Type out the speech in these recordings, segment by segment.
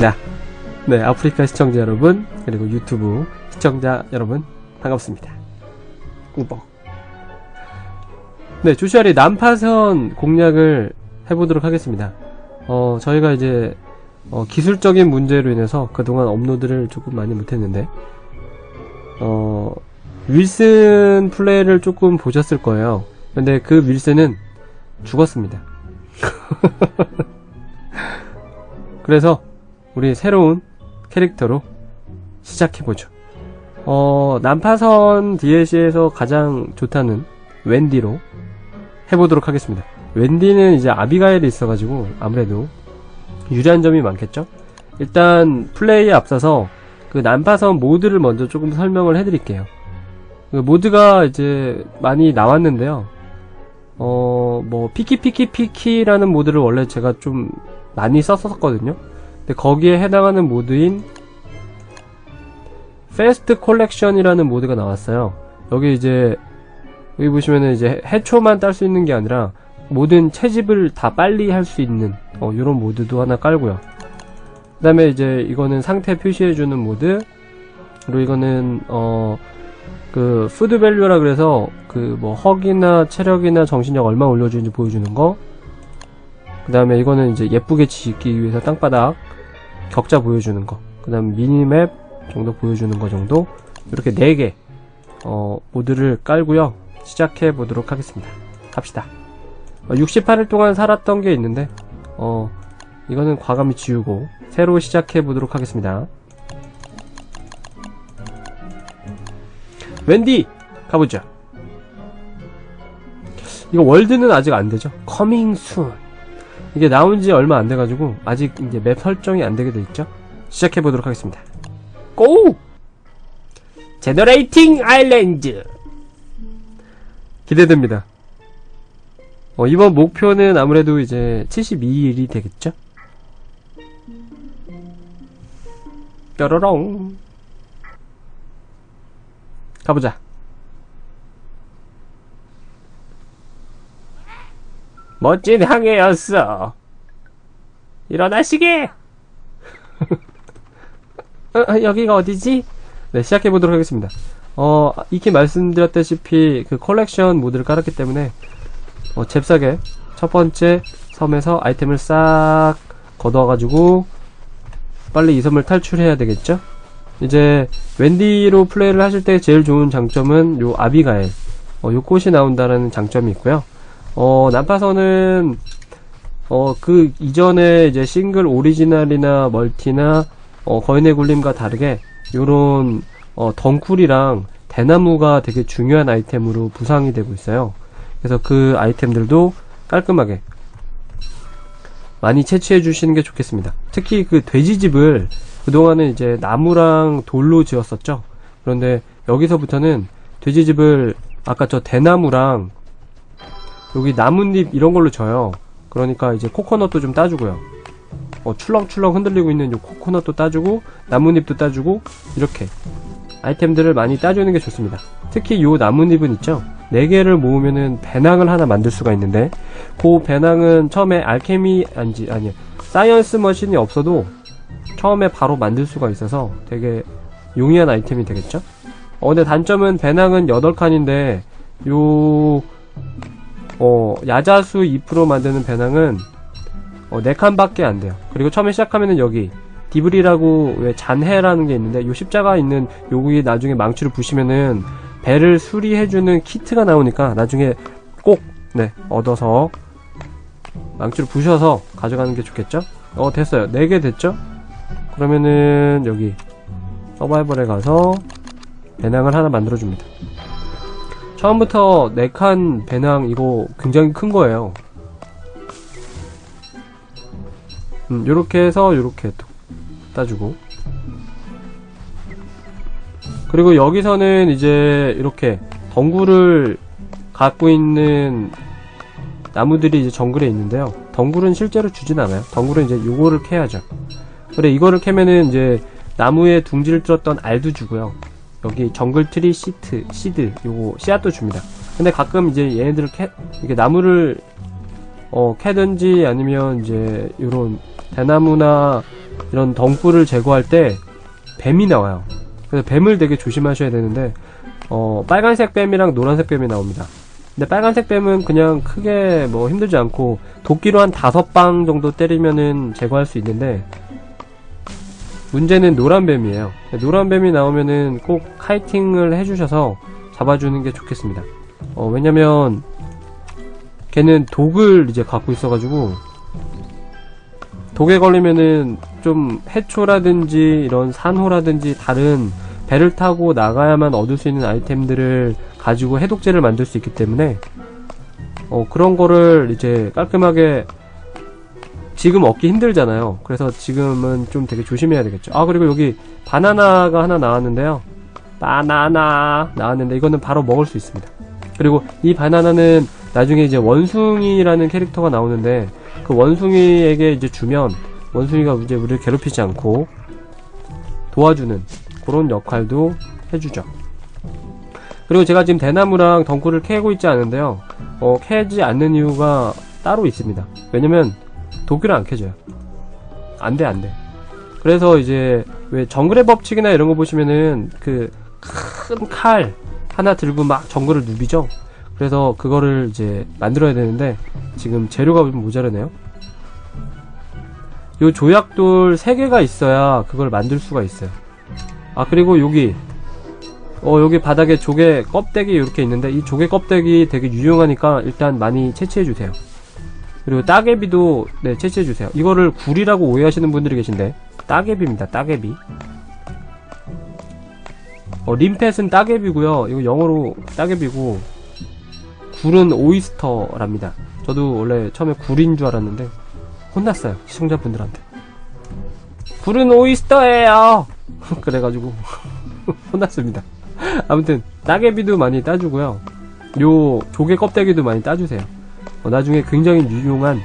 자, 네, 아프리카 시청자 여러분, 그리고 유튜브 시청자 여러분, 반갑습니다. 꾸벅. 네, 조슈아리 난파선 공략을 해보도록 하겠습니다. 어, 저희가 이제, 어, 기술적인 문제로 인해서 그동안 업로드를 조금 많이 못했는데, 어, 윌슨 플레이를 조금 보셨을 거예요. 근데 그 윌슨은 죽었습니다. 그래서 우리 새로운 캐릭터로 시작해보죠. 어, 난파선 DLC에서 가장 좋다는 웬디로 해보도록 하겠습니다. 웬디는 이제 아비가일이 있어가지고 아무래도 유리한 점이 많겠죠? 일단 플레이에 앞서서 그 난파선 모드를 먼저 조금 설명을 해드릴게요. 그 모드가 이제 많이 나왔는데요. 어, 뭐, 피키피키피키라는 모드를 원래 제가 좀 많이 썼었거든요. 근데 거기에 해당하는 모드인 페스트 콜렉션이라는 모드가 나왔어요. 여기 이제 여기 보시면은 이제 해초만 딸 수 있는 게 아니라 모든 채집을 다 빨리 할 수 있는 어, 이런 모드도 하나 깔고요. 그 다음에 이제 이거는 상태 표시해주는 모드 그리고 이거는 어 그 푸드 밸류라 그래서 그 뭐 헉이나 체력이나 정신력 얼마 올려주는지 보여주는 거. 그 다음에 이거는 이제 예쁘게 짓기 위해서 땅바닥 격자 보여주는 거. 그 다음 미니맵 정도 보여주는 거 정도. 이렇게 4개 어 모드를 깔고요. 시작해 보도록 하겠습니다. 갑시다. 68일 동안 살았던 게 있는데 어 이거는 과감히 지우고 새로 시작해 보도록 하겠습니다. 웬디 가보자. 이거 월드는 아직 안 되죠? 커밍 순. 이게 나온 지 얼마 안 돼가지고 아직 이제 맵 설정이 안 되게 돼 있죠? 시작해 보도록 하겠습니다. 고! 제너레이팅 아일랜드 기대됩니다. 어, 이번 목표는 아무래도 이제 72일이 되겠죠? 뾰로롱 가보자. 멋진 항해였어. 일어나시게! 어, 어, 여기가 어디지? 네, 시작해보도록 하겠습니다. 어, 이렇게 말씀드렸다시피 그 컬렉션 모드를 깔았기 때문에 어, 잽싸게 첫 번째 섬에서 아이템을 싹 걷어가지고 빨리 이 섬을 탈출해야 되겠죠? 이제 웬디로 플레이를 하실 때 제일 좋은 장점은 요 아비가엘 어, 요 꽃이 나온다는 장점이 있고요. 어, 난파선은 어, 그 이전에 이제 싱글 오리지널이나 멀티나 어, 거인의 굴림과 다르게 요런 어, 덩쿨이랑 대나무가 되게 중요한 아이템으로 부상이 되고 있어요. 그래서 그 아이템들도 깔끔하게 많이 채취해 주시는 게 좋겠습니다. 특히 그 돼지집을 그동안은 이제 나무랑 돌로 지었었죠. 그런데 여기서부터는 돼지집을 아까 저 대나무랑 여기 나뭇잎 이런 걸로 져요. 그러니까 이제 코코넛도 좀 따주고요. 어, 출렁출렁 흔들리고 있는 요 코코넛도 따주고 나뭇잎도 따주고 이렇게 아이템들을 많이 따주는 게 좋습니다. 특히 요 나뭇잎은 있죠? 4개를 모으면은 배낭을 하나 만들 수가 있는데 그 배낭은 처음에 알케미 아니지 아니 사이언스 머신이 없어도 처음에 바로 만들 수가 있어서 되게 용이한 아이템이 되겠죠? 어 근데 단점은 배낭은 8칸인데 요 어, 야자수 2% 만드는 배낭은 어, 4칸밖에 안 돼요. 그리고 처음에 시작하면은 여기 디브리라고 왜 잔해라는 게 있는데 요 십자가 있는 요구에 나중에 망치를 부시면은 배를 수리해주는 키트가 나오니까 나중에 꼭 네, 얻어서 망치를 부셔서 가져가는 게 좋겠죠? 어 됐어요. 4개 됐죠? 그러면은 여기 서바이벌에 가서 배낭을 하나 만들어줍니다. 처음부터 4칸 배낭 이거 굉장히 큰 거예요. 음, 요렇게 해서 요렇게 따주고 그리고 여기서는 이제 이렇게 덩굴을 갖고 있는 나무들이 이제 정글에 있는데요. 덩굴은 실제로 주진 않아요. 덩굴은 이제 요거를 캐야죠. 그래 이거를 캐면은 이제 나무에 둥지를 뚫었던 알도 주고요. 여기 정글 트리 시트, 시드 요거 씨앗도 줍니다. 근데 가끔 이제 얘네들을 캐 이렇게 나무를 어 캐든지 아니면 이제 요런 대나무나 이런 덩굴을 제거할 때 뱀이 나와요. 그래서 뱀을 되게 조심하셔야 되는데 어, 빨간색 뱀이랑 노란색 뱀이 나옵니다. 근데 빨간색 뱀은 그냥 크게 뭐 힘들지 않고 도끼로 한 다섯 방 정도 때리면은 제거할 수 있는데 문제는 노란 뱀이에요. 노란 뱀이 나오면은 꼭 카이팅을 해주셔서 잡아주는 게 좋겠습니다. 어, 왜냐면 걔는 독을 이제 갖고 있어가지고 독에 걸리면은 좀 해초라든지 이런 산호라든지 다른 배를 타고 나가야만 얻을 수 있는 아이템들을 가지고 해독제를 만들 수 있기 때문에 어, 그런 거를 이제 깔끔하게 지금 얻기 힘들잖아요. 그래서 지금은 좀 되게 조심해야 되겠죠. 아, 그리고 여기 바나나가 하나 나왔는데요. 바나나 나왔는데 이거는 바로 먹을 수 있습니다. 그리고 이 바나나는 나중에 이제 원숭이라는 캐릭터가 나오는데 그 원숭이에게 이제 주면 원숭이가 이제 우리를 괴롭히지 않고 도와주는 그런 역할도 해주죠. 그리고 제가 지금 대나무랑 덩굴을 캐고 있지 않은데요. 어, 캐지 않는 이유가 따로 있습니다. 왜냐면 도끼를 안 캐져요. 안 돼, 안 돼. 그래서 이제 왜 정글의 법칙이나 이런 거 보시면은 그 큰 칼 하나 들고 막 정글을 누비죠. 그래서 그거를 이제 만들어야 되는데 지금 재료가 좀 모자라네요. 요 조약돌 3개가 있어야 그걸 만들 수가 있어요. 아 그리고 여기 어 여기 바닥에 조개 껍데기 이렇게 있는데 이 조개 껍데기 되게 유용하니까 일단 많이 채취해 주세요. 그리고 따개비도 네 채취해 주세요. 이거를 굴이라고 오해하시는 분들이 계신데 따개비입니다. 따개비. 어 림펫은 따개비고요. 이거 영어로 따개비고 굴은 오이스터랍니다. 저도 원래 처음에 굴인 줄 알았는데 혼났어요. 시청자분들한테. 굴은 오이스터예요. 그래가지고 혼났습니다. 아무튼 따개비도 많이 따주고요. 요 조개 껍데기도 많이 따주세요. 어, 나중에 굉장히 유용한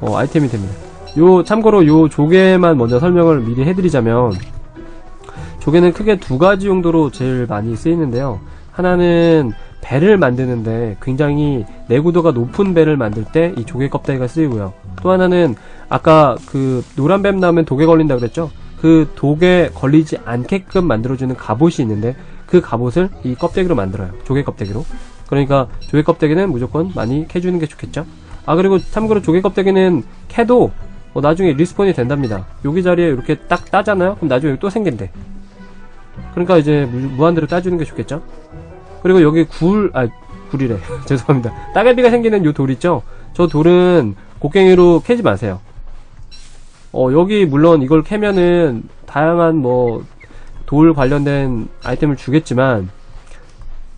어, 아이템이 됩니다. 요 참고로 요 조개만 먼저 설명을 미리 해드리자면 조개는 크게 두 가지 용도로 제일 많이 쓰이는데요. 하나는 배를 만드는데 굉장히 내구도가 높은 배를 만들 때 이 조개 껍데기가 쓰이고요. 또 하나는 아까 그 노란 뱀 나오면 독에 걸린다 그랬죠? 그 독에 걸리지 않게끔 만들어주는 갑옷이 있는데 그 갑옷을 이 껍데기로 만들어요. 조개 껍데기로. 그러니까 조개 껍데기는 무조건 많이 캐주는 게 좋겠죠? 아 그리고 참고로 조개 껍데기는 캐도 어, 나중에 리스폰이 된답니다. 여기 자리에 이렇게 딱 따잖아요? 그럼 나중에 또 생긴대. 그러니까 이제 무, 한대로 따주는 게 좋겠죠? 그리고 여기 굴, 아, 굴이래. 죄송합니다. 따개비가 생기는 요 돌 있죠? 저 돌은 곡괭이로 캐지 마세요. 어, 여기 물론 이걸 캐면은 다양한 뭐, 돌 관련된 아이템을 주겠지만,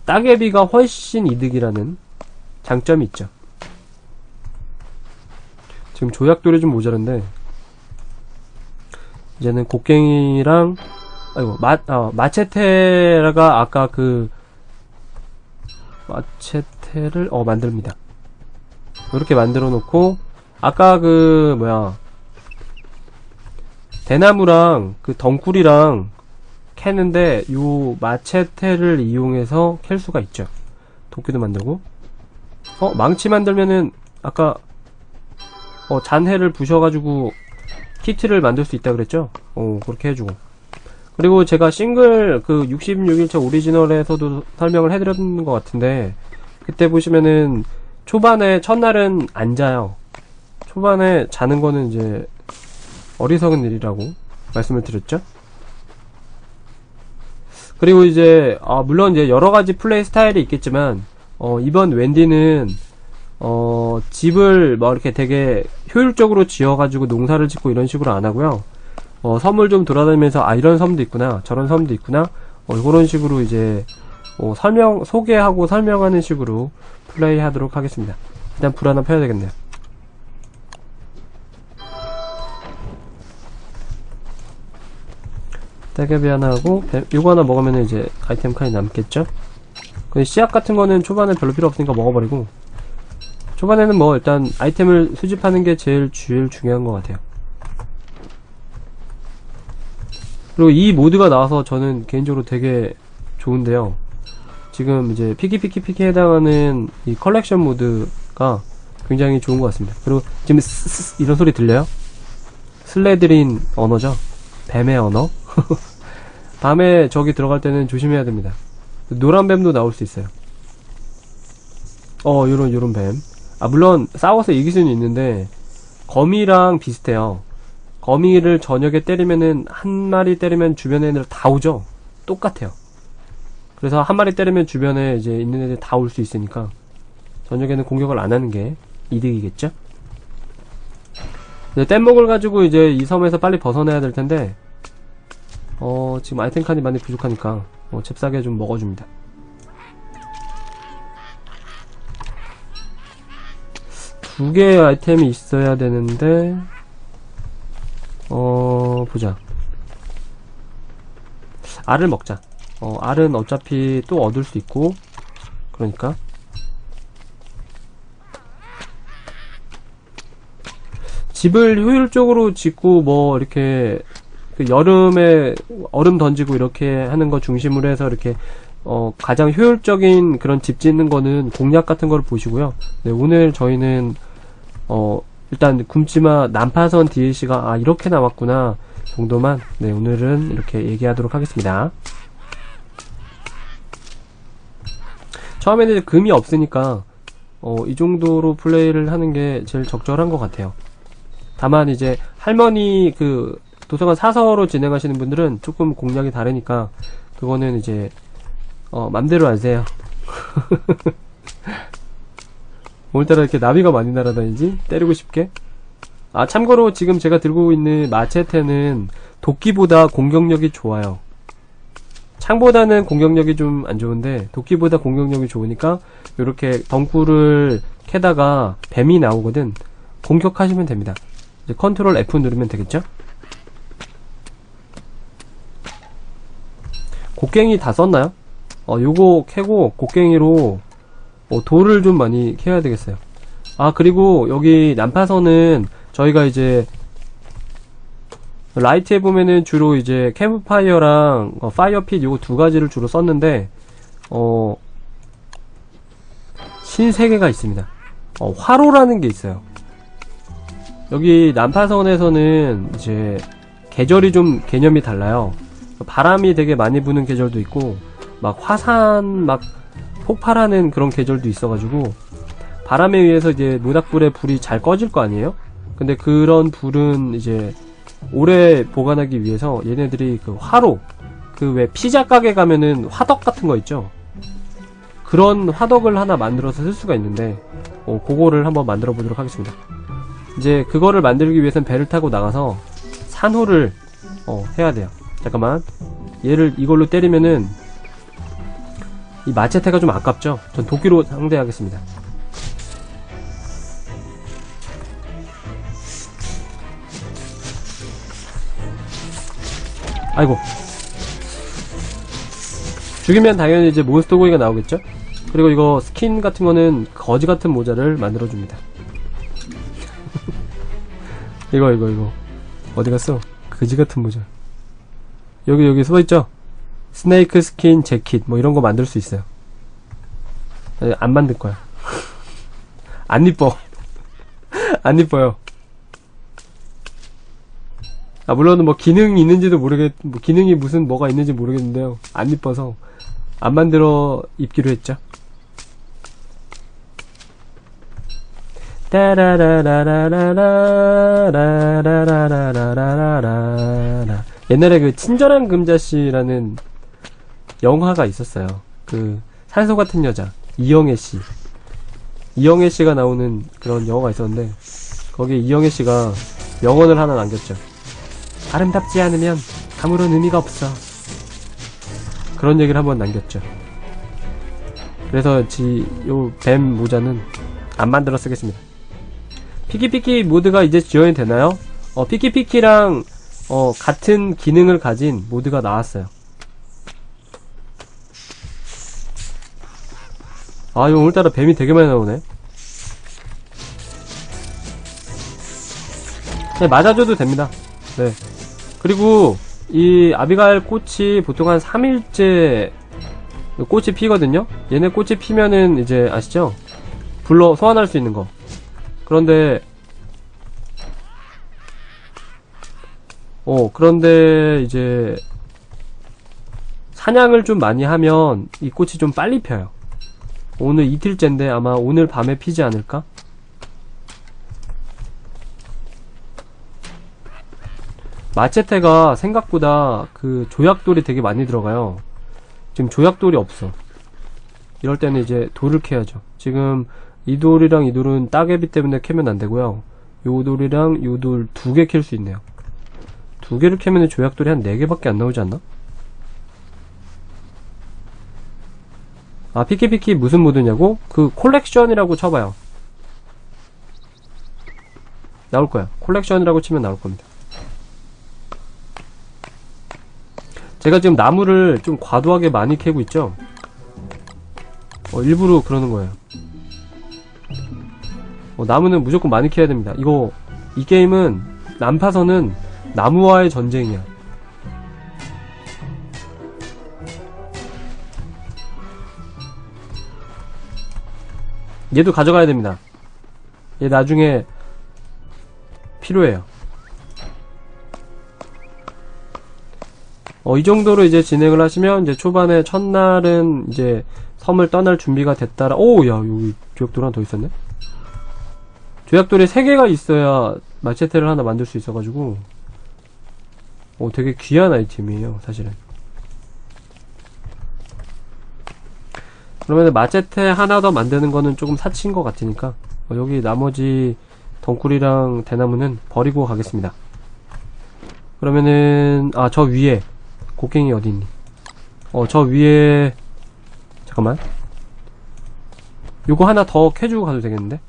따개비가 훨씬 이득이라는 장점이 있죠. 지금 조약돌이 좀 모자란데, 이제는 곡괭이랑, 아이고, 마, 어, 마체테가 아까 그, 마체테를, 어, 만듭니다. 이렇게 만들어 놓고, 아까 그, 뭐야, 대나무랑 그 덩굴이랑 캐는데 요 마체테를 이용해서 캘 수가 있죠. 도끼도 만들고. 어, 망치 만들면은 아까 어, 잔해를 부셔가지고 키트를 만들 수 있다 그랬죠? 어, 그렇게 해주고. 그리고 제가 싱글 그 66일차 오리지널에서도 설명을 해드렸는 것 같은데 그때 보시면은 초반에 첫날은 안 자요. 초반에 자는 거는 이제 어리석은 일이라고 말씀을 드렸죠. 그리고 이제 아, 물론 이제 여러 가지 플레이 스타일이 있겠지만 어, 이번 웬디는 어, 집을 뭐 이렇게 되게 효율적으로 지어가지고 농사를 짓고 이런 식으로 안 하고요. 어, 섬을 좀 돌아다니면서 아 이런 섬도 있구나 저런 섬도 있구나 어, 이런 식으로 이제 어, 설명 소개하고 설명하는 식으로 플레이하도록 하겠습니다. 일단 불 하나 펴야 되겠네요. 딸개비 하나 하고 배, 요거 하나 먹으면 이제 아이템 칸이 남겠죠? 그 씨앗 같은 거는 초반에 별로 필요 없으니까 먹어버리고 초반에는 뭐 일단 아이템을 수집하는 게 제일 제일 중요한 것 같아요. 그리고 이 모드가 나와서 저는 개인적으로 되게 좋은데요. 지금 이제 피키피키피키 해당하는 이 컬렉션 모드가 굉장히 좋은 것 같습니다. 그리고 지금 이런 소리 들려요? 슬레드린 언어죠. 뱀의 언어. 밤에 저기 들어갈 때는 조심해야 됩니다. 노란 뱀도 나올 수 있어요. 어, 요런, 요런 뱀. 아, 물론, 싸워서 이길 수는 있는데, 거미랑 비슷해요. 거미를 저녁에 때리면은, 한 마리 때리면 주변에 애들 다 오죠? 똑같아요. 그래서 한 마리 때리면 주변에 이제 있는 애들 다 올 수 있으니까, 저녁에는 공격을 안 하는 게 이득이겠죠? 뗏목을 가지고 이제 이 섬에서 빨리 벗어나야 될 텐데, 어, 지금 아이템 칸이 많이 부족하니까, 어, 잽싸게 좀 먹어줍니다. 두 개의 아이템이 있어야 되는데, 어, 보자. 알을 먹자. 어, 알은 어차피 또 얻을 수 있고, 그러니까. 집을 효율적으로 짓고, 뭐, 이렇게, 그 여름에 얼음 던지고 이렇게 하는 거 중심으로 해서 이렇게 어, 가장 효율적인 그런 집 짓는 거는 공략 같은 걸 보시고요. 네, 오늘 저희는 어, 일단 굶지마 난파선 DLC가 아 이렇게 나왔구나 정도만 네, 오늘은 이렇게 얘기하도록 하겠습니다. 처음에는 금이 없으니까 어, 이 정도로 플레이를 하는 게 제일 적절한 것 같아요. 다만 이제 할머니 그 도서관 사서로 진행하시는 분들은 조금 공략이 다르니까 그거는 이제 어 맘대로 하세요 오늘따라 이렇게 나비가 많이 날아다니지? 때리고 싶게? 아 참고로 지금 제가 들고 있는 마체테는 도끼보다 공격력이 좋아요 창보다는 공격력이 좀 안 좋은데 도끼보다 공격력이 좋으니까 이렇게 덩굴을 캐다가 뱀이 나오거든 공격하시면 됩니다 이제 컨트롤 F 누르면 되겠죠? 곡괭이 다 썼나요? 어, 요거 캐고 곡괭이로 어, 돌을 좀 많이 캐야 되겠어요. 아, 그리고 여기 난파선은 저희가 이제 라이트에 보면은 주로 이제 캠프파이어랑 어, 파이어핏 요거 두 가지를 주로 썼는데 어 신세계가 있습니다. 어, 화로라는 게 있어요. 여기 난파선에서는 이제 계절이 좀 개념이 달라요. 바람이 되게 많이 부는 계절도 있고 막 화산 막 폭발하는 그런 계절도 있어가지고 바람에 의해서 이제 모닥불에 불이 잘 꺼질 거 아니에요? 근데 그런 불은 이제 오래 보관하기 위해서 얘네들이 그 화로 그 왜 피자 가게 가면은 화덕 같은 거 있죠? 그런 화덕을 하나 만들어서 쓸 수가 있는데 어, 그거를 한번 만들어 보도록 하겠습니다. 이제 그거를 만들기 위해서는 배를 타고 나가서 산호를 어, 해야 돼요. 잠깐만 얘를 이걸로 때리면은 이 마체테가 좀 아깝죠? 전 도끼로 상대하겠습니다. 아이고 죽이면 당연히 이제 몬스터 고기가 나오겠죠? 그리고 이거 스킨 같은 거는 거지 같은 모자를 만들어줍니다. 이거 이거 이거 어디 갔어? 그지 같은 모자. 여기 여기 써있죠? 스네이크 스킨 재킷 뭐 이런 거 만들 수 있어요. 안 만들 거야. 안 이뻐. 안 이뻐요. 아 물론 뭐 기능이 있는지도 모르겠 뭐 기능이 무슨 뭐가 있는지 모르겠는데요. 안 이뻐서 안 만들어 입기로 했죠. 따라라라라라라라라라라라라 옛날에 그 친절한 금자씨라는 영화가 있었어요. 그 산소 같은 여자 이영애 씨, 이영애 씨가 나오는 그런 영화가 있었는데 거기에 이영애 씨가 명언을 하나 남겼죠. 아름답지 않으면 아무런 의미가 없어. 그런 얘기를 한번 남겼죠. 그래서 지 요 뱀 모자는 안 만들어 쓰겠습니다. 피키피키 모드가 이제 지원이 되나요? 어 피키피키랑 어, 같은 기능을 가진 모드가 나왔어요. 아, 이거 오늘따라 뱀이 되게 많이 나오네. 네, 맞아줘도 됩니다. 네. 그리고, 이 아비가일 꽃이 보통 한 3일째 꽃이 피거든요? 얘네 꽃이 피면은 이제 아시죠? 불러 소환할 수 있는 거. 그런데 어, 그런데 이제 사냥을 좀 많이 하면 이 꽃이 좀 빨리 펴요. 오늘 이틀째인데 아마 오늘 밤에 피지 않을까? 마체테가 생각보다 그 조약돌이 되게 많이 들어가요. 지금 조약돌이 없어. 이럴 때는 이제 돌을 캐야죠. 지금 이 돌이랑 이 돌은 따개비 때문에 캐면 안 되고요. 요 돌이랑 요 돌 두 개 캘 수 있네요. 두 개를 캐면 조약돌이 한 네 개밖에 안 나오지 않나? 아, 피키피키 무슨 모드냐고? 그 콜렉션이라고 쳐봐요. 나올 거야. 콜렉션이라고 치면 나올 겁니다. 제가 지금 나무를 좀 과도하게 많이 캐고 있죠? 어, 일부러 그러는 거예요. 어, 나무는 무조건 많이 캐야 됩니다. 이거, 이 게임은, 난파선은 나무와의 전쟁이야. 얘도 가져가야 됩니다. 얘 나중에 필요해요. 어, 이 정도로 이제 진행을 하시면 이제 초반에 첫날은 이제 섬을 떠날 준비가 됐다라 오, 야, 여기 조약돌 하나 더 있었네. 조약돌이 3개가 있어야 마체테를 하나 만들 수 있어가지고 어, 되게 귀한 아이템이에요, 사실은. 그러면 마체테 하나 더 만드는 거는 조금 사치인 것 같으니까 어, 여기 나머지 덩굴이랑 대나무는 버리고 가겠습니다. 그러면은 아 저 위에 곡괭이 어디 있니? 어 저 위에 잠깐만 요거 하나 더 캐주고 가도 되겠는데?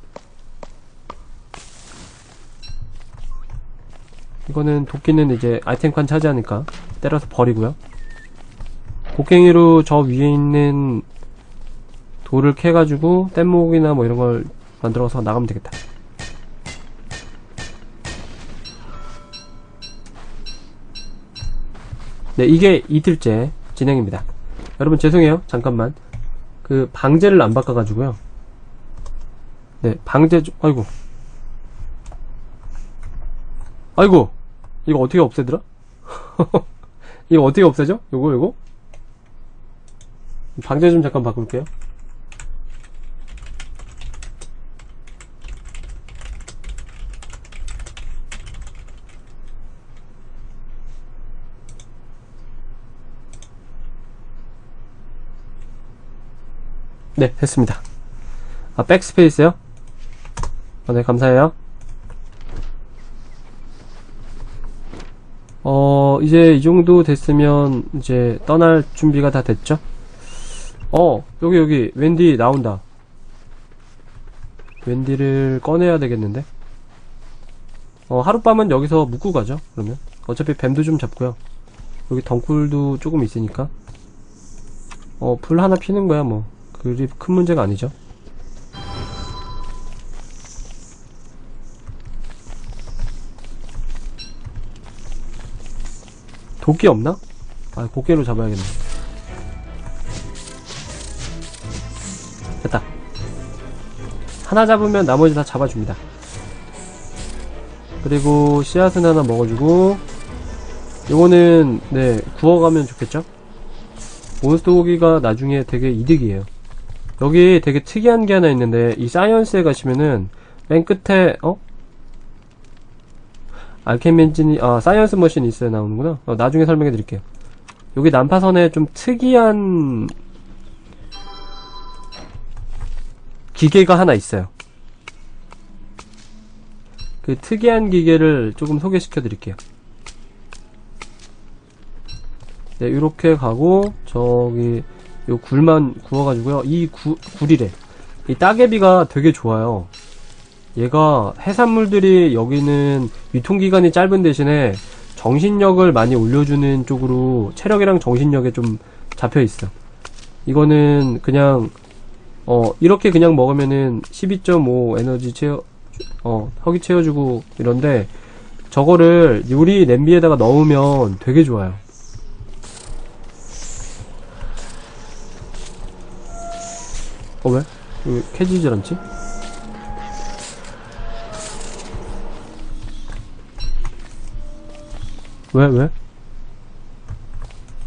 이거는 도끼는 이제 아이템 칸 차지하니까 때려서 버리고요. 곡괭이로 저 위에 있는 돌을 캐가지고 뗏목이나 뭐 이런 걸 만들어서 나가면 되겠다. 네, 이게 이틀째 진행입니다. 여러분 죄송해요. 잠깐만. 그 방제를 안 바꿔가지고요. 네, 방제 좀, 아이고. 아이고. 이거 어떻게 없애더라? 이거 어떻게 없애죠? 요거, 요거? 방제 좀 잠깐 바꿀게요. 네, 됐습니다. 아, 백스페이스요? 아, 네, 감사해요. 어, 이제 이 정도 됐으면 이제 떠날 준비가 다 됐죠? 어, 여기, 여기, 웬디 나온다. 웬디를 꺼내야 되겠는데? 어, 하룻밤은 여기서 묵고 가죠, 그러면. 어차피 뱀도 좀 잡고요. 여기 덩굴도 조금 있으니까. 어, 불 하나 피는 거야, 뭐. 그리 큰 문제가 아니죠. 도끼 없나? 아, 곡괭이로 잡아야겠네. 됐다. 하나 잡으면 나머지 다 잡아줍니다. 그리고 씨앗은 하나 먹어주고 요거는 네 구워가면 좋겠죠? 몬스터 고기가 나중에 되게 이득이에요. 여기 되게 특이한 게 하나 있는데 이 사이언스에 가시면은 맨 끝에 어? 알케미 엔진이 아 사이언스 머신이 있어야 나오는구나 어, 나중에 설명해 드릴게요 여기 난파선에 좀 특이한 기계가 하나 있어요 그 특이한 기계를 조금 소개시켜 드릴게요 네 이렇게 가고 저기 요 굴만 구워가지고요. 이 구, 굴이래. 이 따개비가 되게 좋아요. 얘가 해산물들이 여기는 유통기간이 짧은 대신에 정신력을 많이 올려주는 쪽으로 체력이랑 정신력에 좀 잡혀있어. 이거는 그냥, 어, 이렇게 그냥 먹으면은 12.5 에너지 채워, 어, 허기 채워주고 이런데 저거를 요리 냄비에다가 넣으면 되게 좋아요. 어 왜? 왜 캐지질 않지? 왜, 왜?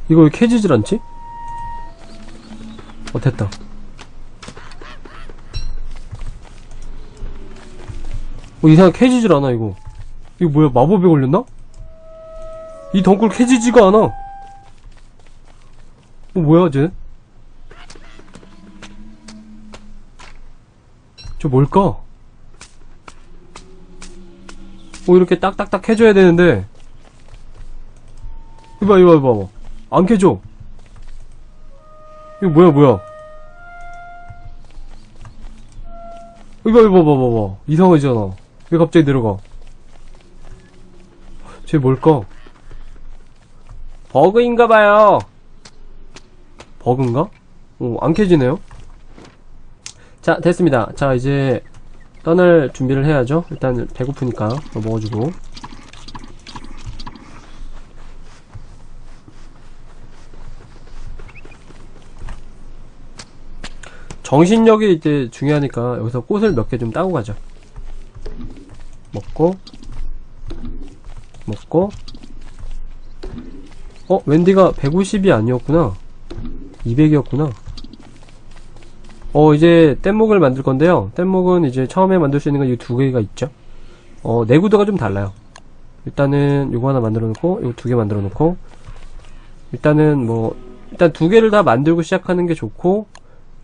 이거 왜 캐지질 않지? 어, 됐다. 어, 이상하게 캐지질 않아, 이거. 이거 뭐야, 마법에 걸렸나? 이 덩굴 캐지지가 않아. 어, 뭐야, 쟤? 저 뭘까? 어, 이렇게 딱딱딱 해줘야 되는데. 이봐, 이봐, 이봐. 안 캐줘. 이거 뭐야, 뭐야. 이봐, 이봐, 봐봐, 봐 봐. 이상하잖아. 왜 갑자기 내려가? 쟤 뭘까? 버그인가봐요. 버그인가? 어, 안 캐지네요? 자, 됐습니다. 자, 이제 떠날 준비를 해야죠. 일단 배고프니까 뭐 먹어주고. 정신력이 이제 중요하니까 여기서 꽃을 몇 개 좀 따고 가죠. 먹고 먹고. 어? 웬디가 150이 아니었구나. 200이었구나. 어 이제 뗏목을 만들 건데요. 뗏목은 이제 처음에 만들 수 있는 건 이 두 개가 있죠. 어 내구도가 좀 달라요. 일단은 요거 하나 만들어 놓고 요거 두 개 만들어 놓고. 일단은 뭐 일단 두 개를 다 만들고 시작하는 게 좋고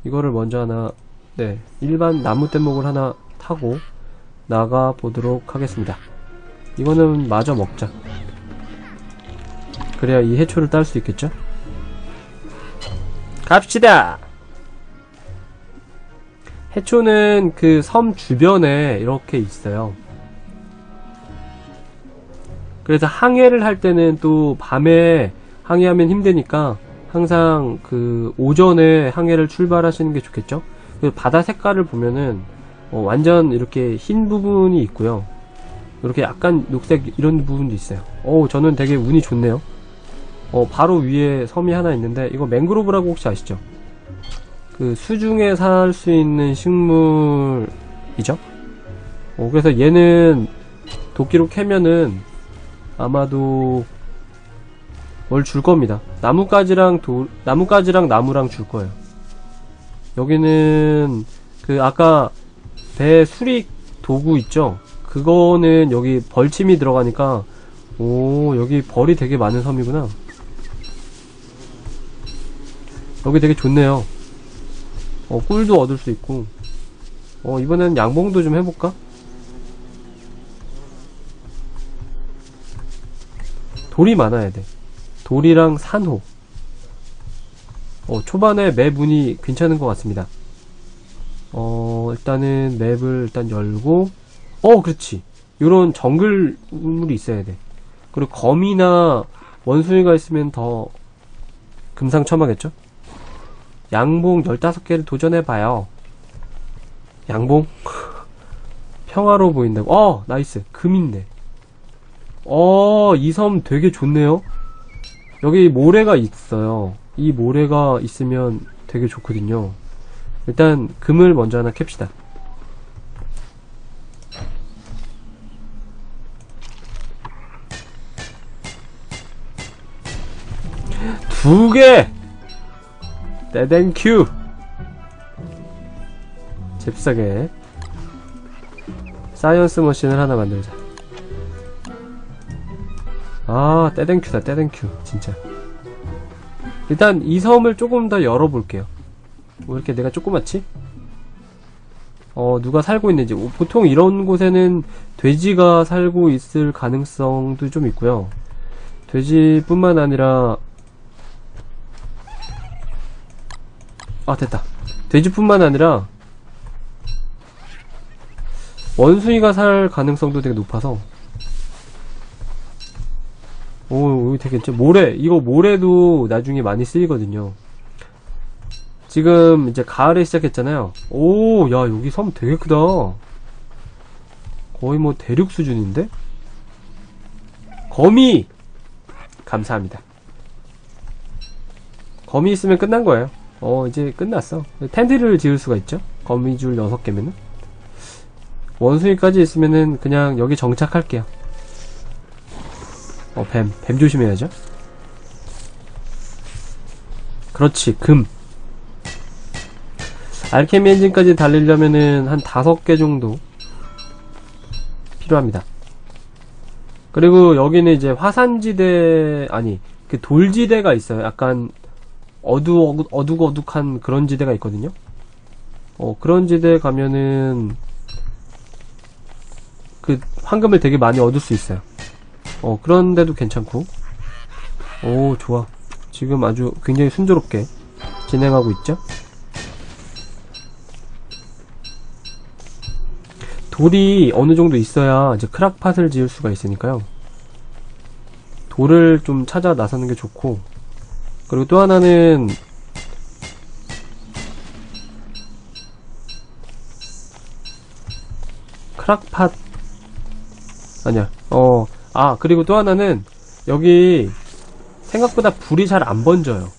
이거를 먼저 하나 네 일반 나무 뗏목을 하나 타고 나가 보도록 하겠습니다. 이거는 마저 먹자. 그래야 이 해초를 딸 수 있겠죠? 갑시다! 해초는 그 섬 주변에 이렇게 있어요. 그래서 항해를 할 때는 또 밤에 항해하면 힘드니까 항상 그 오전에 항해를 출발하시는 게 좋겠죠. 그 바다 색깔을 보면은 어, 완전 이렇게 흰 부분이 있고요. 이렇게 약간 녹색 이런 부분도 있어요. 오, 저는 되게 운이 좋네요. 어, 바로 위에 섬이 하나 있는데 이거 맹그로브라고 혹시 아시죠? 그 수중에 살 수 있는 식물이죠. 어, 그래서 얘는 도끼로 캐면은 아마도 뭘 줄 겁니다. 나뭇가지랑 도, 나뭇가지랑 나무랑 줄 거예요. 여기는 그 아까 배 수릭 도구 있죠? 그거는 여기 벌침이 들어가니까 오 여기 벌이 되게 많은 섬이구나. 여기 되게 좋네요. 어 꿀도 얻을 수 있고 어 이번엔 양봉도 좀 해볼까? 돌이 많아야 돼. 돌이랑 산호. 어, 초반에 맵 운이 괜찮은 것 같습니다. 어, 일단은 맵을 일단 열고, 어, 그렇지. 요런 정글 우물이 있어야 돼. 그리고 거미나 원숭이가 있으면 더 금상첨화겠죠? 양봉 15개를 도전해봐요. 양봉? 평화로워 보인다고. 어, 나이스. 금 있네. 어, 이 섬 되게 좋네요. 여기 모래가 있어요. 이 모래가 있으면 되게 좋거든요. 일단 금을 먼저 하나 캡시다. 두 개! 떼땡큐! 잽싸게 사이언스 머신을 하나 만들자. 아, 떼땡큐다, 떼땡큐. 진짜. 일단 이 섬을 조금 더 열어볼게요. 왜 이렇게 내가 조그맣지? 어, 누가 살고 있는지. 어, 보통 이런 곳에는 돼지가 살고 있을 가능성도 좀 있고요. 돼지뿐만 아니라 아, 됐다. 돼지뿐만 아니라 원숭이가 살 가능성도 되게 높아서 오, 여기 되게 괜찮 모래, 이거 모래도 나중에 많이 쓰이거든요. 지금 이제 가을에 시작했잖아요. 오, 야, 여기 섬 되게 크다. 거의 뭐 대륙 수준인데? 거미! 감사합니다. 거미 있으면 끝난 거예요. 어, 이제 끝났어. 텐트를 지을 수가 있죠? 거미줄 6개면은. 원숭이까지 있으면은 그냥 여기 정착할게요. 어, 뱀. 뱀 조심해야죠. 그렇지, 금. 알케미 엔진까지 달리려면은 한 다섯 개 정도 필요합니다. 그리고 여기는 이제 화산지대, 아니, 그 돌지대가 있어요. 약간 어두, 어둑어둑한 그런 지대가 있거든요. 어, 그런 지대에 가면은 그 황금을 되게 많이 얻을 수 있어요. 어, 그런데도 괜찮고. 오, 좋아. 지금 아주 굉장히 순조롭게 진행하고 있죠? 돌이 어느 정도 있어야 이제 크락팟을 지을 수가 있으니까요. 돌을 좀 찾아 나서는 게 좋고, 그리고 또 하나는 크락팟 아니야. 어, 아, 그리고 또 하나는, 여기, 생각보다 불이 잘 안 번져요.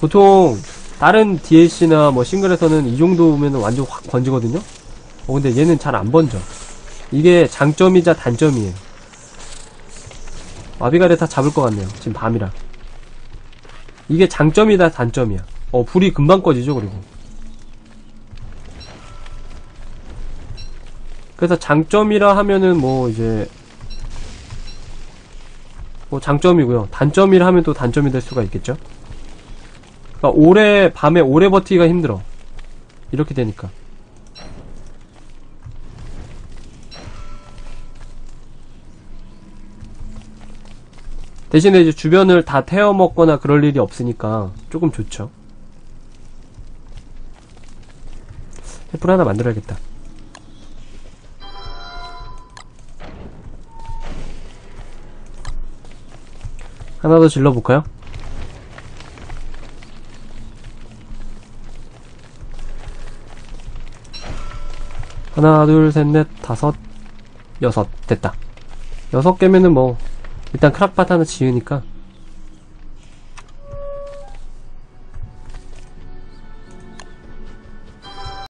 보통, 다른 DLC나 뭐 싱글에서는 이 정도면 완전 확 번지거든요? 어, 근데 얘는 잘 안 번져. 이게 장점이자 단점이에요. 와비가를 다 잡을 것 같네요. 지금 밤이라. 이게 장점이다 단점이야. 어, 불이 금방 꺼지죠, 그리고. 그래서 장점이라 하면은 뭐 이제 뭐 장점이고요. 단점이라 하면 또 단점이 될 수가 있겠죠. 그러니까 오래 밤에 오래 버티기가 힘들어. 이렇게 되니까. 대신에 이제 주변을 다 태워 먹거나 그럴 일이 없으니까 조금 좋죠. 횃불 하나 만들어야겠다. 하나 더 질러볼까요? 하나, 둘, 셋, 넷, 다섯, 여섯. 됐다. 여섯 개면은 뭐, 일단 크락팟 하나 지으니까,